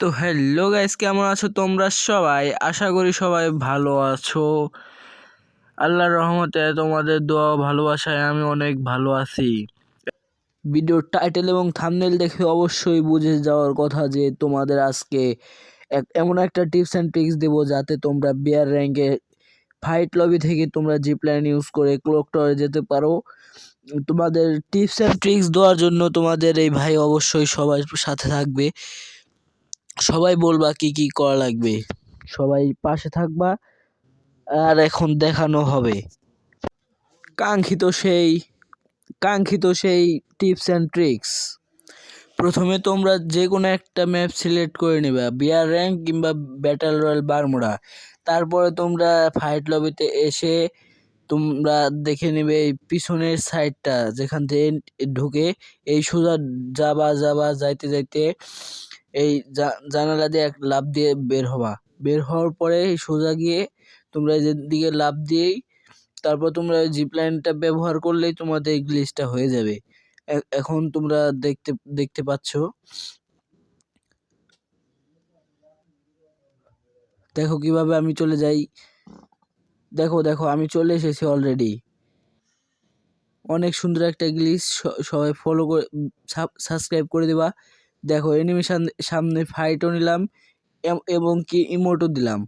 তো hello guys, কেমন আছো তোমরা সবাই? আশা করি সবাই ভালো আছো। আল্লাহর রহমতে তোমাদের দোয়া ভালোবাসায় আমি অনেক ভালো আছি। ভিডিওর টাইটেল এবং থাম্বনেল দেখে অবশ্যই বুঝে যাওয়ার কথা যে তোমাদের আজকে এমন একটা টিপস অ্যান্ড ট্রিক্স দেবো যাতে তোমরা বিয়ার র্যাঙ্কে ফাইট লবি থেকে তোমরা জিপ লাইন ইউজ করে ক্লক টাওয়ারে যেতে পারো। তোমাদের টিপস অ্যান্ড ট্রিক্স দেওয়ার জন্য তোমাদের এই ভাই অবশ্যই সবার সাথে থাকবে। সবাই বলবা কি কি করা লাগবে। সবাই পাশে থাকবা, আর এখন দেখানো হবে। কাঙ্ক্ষিত সেই কাঙ্ক্ষিত সেই টিপস অ্যান্ড ট্রিক্স। প্রথমে তোমরা যে কোনো একটা ম্যাপ সিলেক্ট করে নেবে বিয়ার র্যাঙ্ক কিংবা ব্যাটেল রয়্যাল বারমুডা। তারপরে তোমরা ফাইট লবিতে এসে তোমরা দেখে নেবে এই পিছনের সাইডটা, যেখান থেকে ঢুকে এই সোজা যাবা যাবা যাইতে যাইতে এই জানালা দিয়ে এক লাফ দিয়ে বের হবা। বের হওয়ার পরে সোজা গিয়ে তোমরা যেদিকে লাফ দিয়েই তারপর তোমরা জিপ লাইনটা ব্যবহার করলেই তোমাদের এই গ্লিচটা হয়ে যাবে। এখন তোমরা দেখতে দেখতে পাচ্ছ। দেখো কীভাবে আমি চলে যাই। দেখো দেখো, আমি চলে এসেছি অলরেডি অনেক সুন্দর একটা গ্লিচ সবাই ফলো করে সাবস্ক্রাইব করে দেবা। দেখো এনিমেশন সামনে ফাইটও নিলাম এবং কি ইমোটও দিলাম।